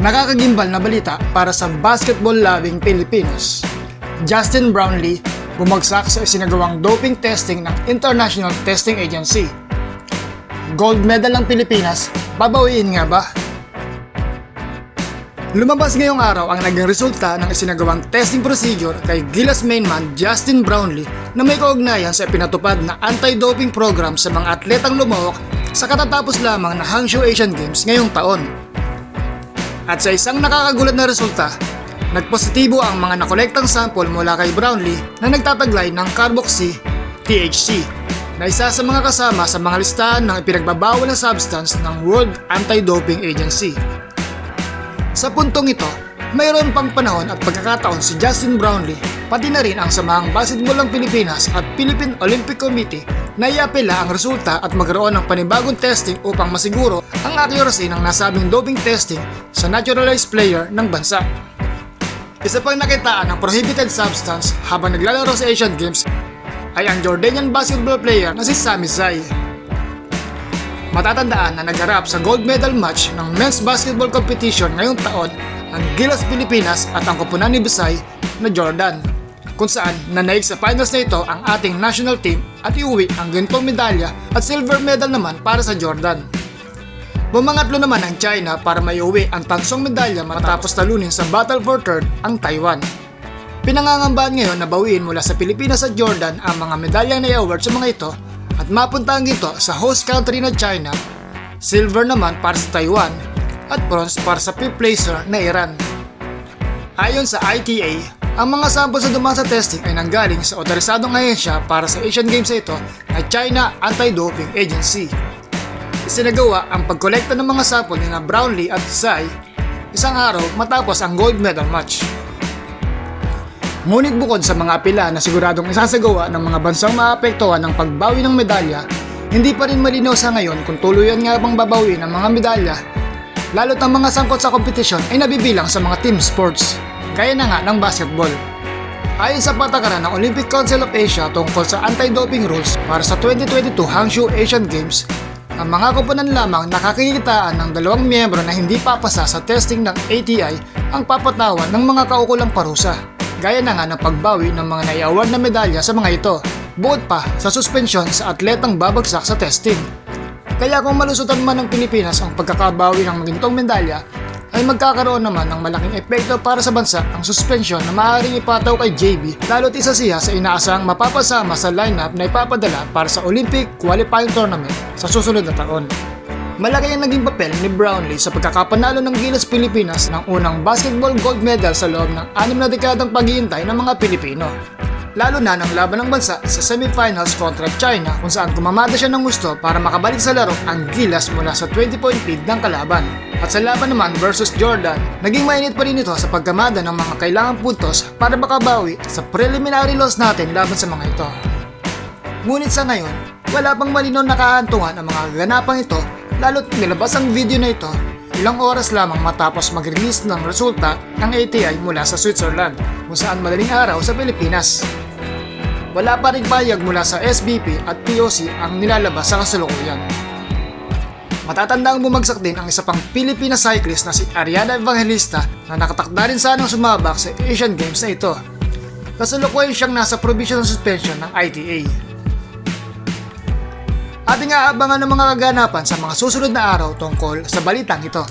Nakakagimbal na balita para sa basketball-loving Pilipinos. Justin Brownlee bumagsak sa isinagawang doping testing ng International Testing Agency. Gold medal ng Pilipinas, babawiin nga ba? Lumabas ngayong araw ang naging resulta ng isinagawang testing procedure kay Gilas mainman Justin Brownlee na may kaugnayan sa pinatupad na anti-doping program sa mga atletang lumawak sa katatapos lamang na Hangzhou Asian Games ngayong taon. At sa isang nakakagulat na resulta, nagpositibo ang mga nakolektang sample mula kay Brownlee na nagtataglay ng carboxy THC na isa sa mga kasama sa mga listahan ng ipinagbabawal na substance ng World Anti-Doping Agency. Sa puntong ito, mayroon pang panahon at pagkakataon si Justin Brownlee pati na rin ang samahang basketball ng Pilipinas at Philippine Olympic Committee na iapela ang resulta at magkaroon ng panibagong testing upang masiguro ang accuracy ng nasabing doping testing sa naturalized player ng bansa. Isa pang nakitaan ng prohibited substance habang naglalaro sa Asian Games ay ang Jordanian basketball player na si Sami Zay. Matatandaan na nagharap sa gold medal match ng men's basketball competition ngayong taon ang Gilas Pilipinas at ang kupunan ni Bisay na Jordan kung saan nanaig sa finals na ito ang ating national team at iuwi ang gintong medalya at silver medal naman para sa Jordan. Bumangatlo naman ang China para maiuwi ang tansong medalya matapos talunin sa Battle for Third ang Taiwan. Pinangangambahan ngayon na bawiin mula sa Pilipinas at Jordan ang mga medalyang na-award sa mga ito at mapunta ang ito sa host country na China, silver naman para sa Taiwan at bronze para sa fifth placer na Iran. Ayon sa ITA, ang mga sample sa dumaan sa testing ay nanggaling sa otorisadong ahensya para sa Asian Games na ito na China Anti-Doping Agency. Isinagawa ang pagkolekta ng mga sample ni na Brownlee at Tsai isang araw matapos ang gold medal match. Ngunit bukod sa mga apela na siguradong isasagawa ng mga bansang maapektuhan ng pagbawi ng medalya, hindi pa rin malinaw sa ngayon kung tuluyan nga bang babawiin ang mga medalya, lalo't ang mga sangkot sa kompetisyon ay nabibilang sa mga team sports, gaya na nga ng basketball. Ayon sa patakaran ng Olympic Council of Asia tungkol sa anti-doping rules para sa 2022 Hangzhou Asian Games, ang mga koponan lamang nakakikitaan ng dalawang miyembro na hindi papasa sa testing ng ATI ang papatawan ng mga kaukulang parusa gaya na nga ng pagbawi ng mga naiaward na medalya sa mga ito, bukod pa sa suspensyon sa atletang babagsak sa testing. Kaya kung malusutan man ng Pilipinas ang pagkakabawi ng magintong medalya, ay magkakaroon naman ng malaking epekto para sa bansa ang suspensyon na maaaring ipataw kay JB lalo't isa siya sa inaasang mapapasama sa lineup na ipapadala para sa Olympic Qualifying Tournament sa susunod na taon. Malaki ang naging papel ni Brownlee sa pagkakapanalo ng Gilas Pilipinas ng unang basketball gold medal sa loob ng anim na dekadang paghihintay ng mga Pilipino. Lalo na ng laban ng bansa sa semifinals kontra China kung saan kumamada siya ng gusto para makabalik sa laro ang Gilas mula sa 20-point lead ng kalaban. At sa laban naman versus Jordan, naging mainit pa rin ito sa pagkamada ng mga kailangang puntos para makabawi sa preliminary loss natin laban sa mga ito. Ngunit sa ngayon, wala pang malinaw na kahantungan ang mga ganapang ito lalo't nilabas ang video na ito ilang oras lamang matapos mag-release ng resulta ng ATI mula sa Switzerland kung saan madaling araw sa Pilipinas. Wala pa rin bayag mula sa SBP at POC ang nilalabas sa kasalukuyan. Matatanda ang bumagsak din ang isa pang Pilipina cyclist na si Ariana Evangelista na nakatakda rin sanang sumabak sa Asian Games na ito. Kasalukuyan siyang nasa provisional suspension ng ITA. Ating aabangan ng mga kaganapan sa mga susunod na araw tungkol sa balitang ito.